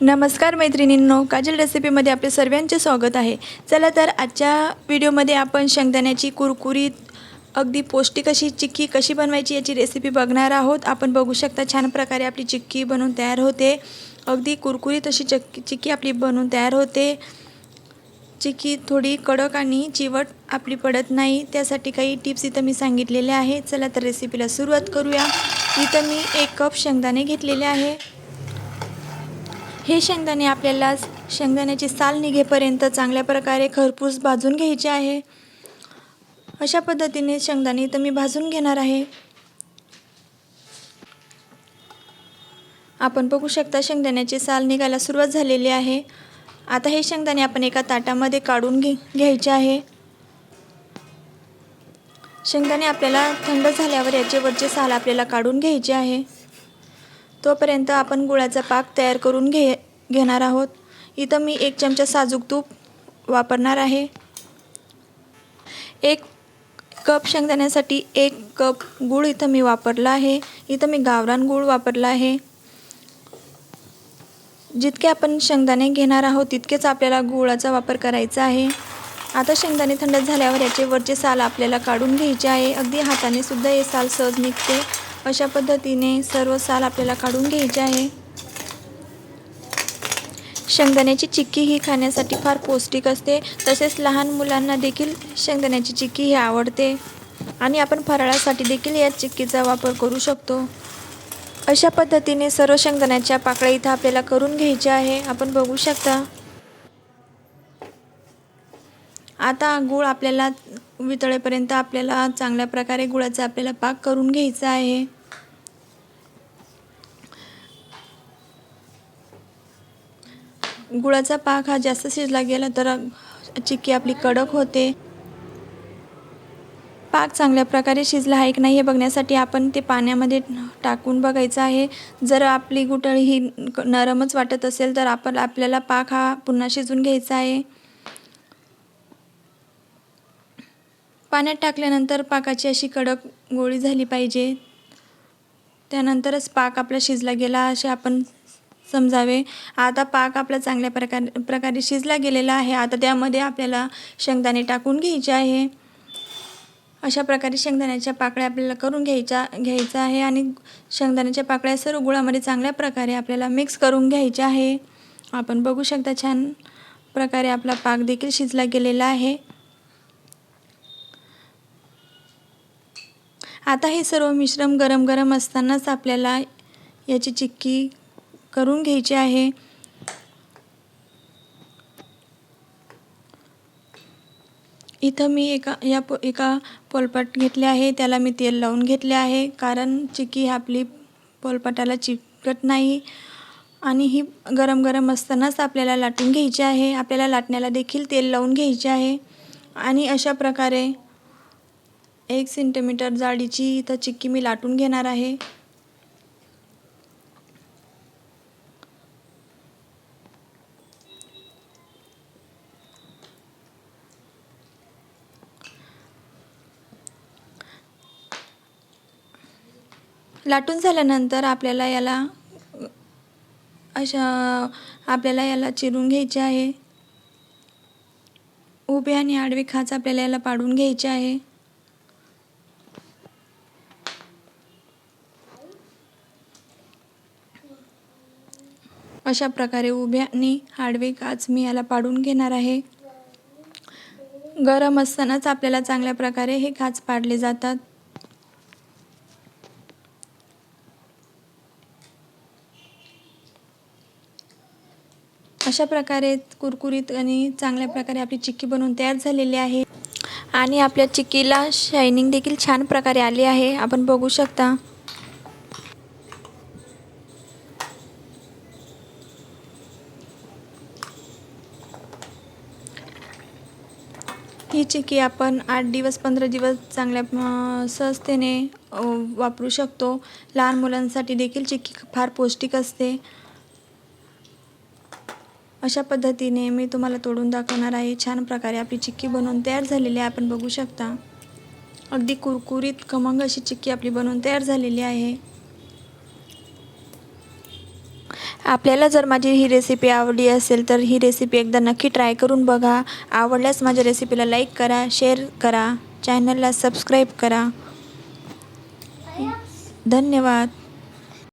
नमस्कार मैत्रिणींनो काजल रेसिपीमध्ये आपले सर्वांचे स्वागत आहे. चला तर आजच्या व्हिडिओमध्ये आपण शेंगदाण्याची कुरकुरीत अगदी पौष्टिक अशी चिक्की कशी बनवायची याची रेसिपी बघणार आहोत. आपण बघू शकता छान प्रकारे आपली चिक्की बनवून तयार होते. अगदी कुरकुरीत अशी चक्की चिक्की आपली बनवून तयार होते. चिक्की थोडी कडक आणि चिवट आपली पडत नाही. त्यासाठी काही टिप्स इथं मी सांगितलेल्या आहे चला तर रेसिपीला सुरुवात करूया. इथं मी एक कप शेंगदाणे घेतलेले आहे. हे शेंगदाणे आपल्याला शेंगदाण्याची साल निघेपर्यंत चांगल्या प्रकारे खरपूस भाजून घ्यायचे आहे. अशा पद्धतीने शेंगदाणे इथं मी भाजून घेणार आहे. आपण बघू शकता शेंगदाण्याची साल निघायला सुरुवात झालेली आहे. आता हे शेंगदाणे आपण एका ताटामध्ये काढून घे घ्यायचे आहे. शेंगदाणे आपल्याला थंड झाल्यावर याचे वरचे साल आपल्याला काढून घ्यायचे आहे. तोपर्यंत आपण गुळाचा पाक तयार करून घे घेणार आहोत. इथं मी एक चमचा साजूक तूप वापरणार आहे. एक कप शेंगदाण्यासाठी एक कप गूळ इथं मी वापरला आहे. इथं मी गावरान गूळ वापरला आहे. जितके आपण शेंगदाणे घेणार आहोत तितकेच आपल्याला गुळाचा वापर करायचा आहे. आता शेंगदाणे थंड झाल्यावर याचे वरचे साल आपल्याला काढून घ्यायचे आहे. अगदी हाताने सुद्धा हे साल सहज निघते. अशा पद्धतीने सर्व साल आपल्याला काढून घ्यायचे आहे. शेंगदाण्याची चिक्की ही खाण्यासाठी फार पौष्टिक असते. तसेच लहान मुलांना देखील शेंगदाण्याची चिक्की ही आवडते. आणि आपण फराळासाठी देखील या चिक्कीचा वापर करू शकतो. अशा पद्धतीने सर्व शेंगदाण्याच्या पाकळ्या इथं आपल्याला करून घ्यायच्या आहे. आपण बघू शकता. आता गूळ आपल्याला वितळेपर्यंत आपल्याला चांगल्या प्रकारे गुळाचा आपल्याला पाक करून घ्यायचा आहे. गुळाचा पाक हा जास्त शिजला गेला तर चिक्की आपली कडक होते. पाक चांगल्या प्रकारे शिजला आहे की नाही हे बघण्यासाठी आपण ते पाण्यामध्ये टाकून बघायचं आहे. जर आपली गुटळी ही नरमच वाटत असेल तर आपण आपल्याला पाक हा पुन्हा शिजून घ्यायचा आहे. पाण्यात टाकल्यानंतर पाकाची अशी कडक गोळी झाली पाहिजे. त्यानंतरच पाक आपला शिजला गेला असे आपण समजावे. आता पाक आपला चांगल्या प्रकारे प्रकारे शिजला गेलेला आहे. आता त्यामध्ये आपल्याला शेंगदाणे टाकून घ्यायचे आहे. अशा प्रकारे शेंगदाण्याच्या पाकळ्या आपल्याला करून घ्यायच्या घ्यायचा आहे आणि शेंगदाण्याच्या पाकळ्या सर्व गुळामध्ये चांगल्या प्रकारे आपल्याला मिक्स करून घ्यायच्या आहे. आपण बघू शकता छान प्रकारे आपला पाक देखील शिजला गेलेला आहे. आता हे सर्व मिश्रण गरम गरम असतानाच आपल्याला याची चिक्की करून घ्यायचे आहे. इथं मी एका या प एका पोलपाट घेतले आहे. त्याला मी तेल लावून घेतले आहे. कारण चिक्की ही आपली पोलपाटाला चिकट नाही. आणि ही गरम गरम असतानाच आपल्याला लाटून घ्यायची आहे. आपल्याला लाटण्याला देखील तेल लावून घ्यायचे आहे. आणि अशा प्रकारे एक सेंटीमीटर जाडीची इथं चिक्की मी लाटून घेणार आहे. लाटून झाल्यानंतर आपल्याला याला अशा आपल्याला याला चिरून घ्यायचे आहे. उभे आणि आडवे खाच आपल्याला याला पाडून घ्यायचे आहे. अशा प्रकारे उभे आणि आडवे काच मी याला पाडून घेणार आहे. गरम असतानाच आपल्याला चांगल्या प्रकारे हे काच पाडले जातात. अशा प्रकारे कुरकुरीत आणि चांगल्या प्रकारे आपली चिक्की बनवून तयार झालेली आहे. आणि आपल्या चिक्कीला शायनिंग देखील छान प्रकारे आली आहे. आपण बघू शकता. ही चिक्की आपण आठ दिवस पंधरा दिवस चांगल्या सहजतेने वापरू शकतो. लहान मुलांसाठी देखील चिक्की फार पौष्टिक असते. अशा पद्धतीने मी तुम्हाला तोडून दाखवणार आहे. छान प्रकारे आपली चिक्की बनवून तयार झालेली आहे. आपण बघू शकता. अगदी कुरकुरीत खमंग अशी चिक्की आपली बनवून तयार झालेली आहे. आपल्याला जर माझी ही रेसिपी आवडली असेल तर ही रेसिपी एकदा नक्की ट्राय करून बघा. आवडल्यास माझ्या रेसिपीला लाईक करा शेअर करा. चॅनलला सबस्क्राईब करा. धन्यवाद.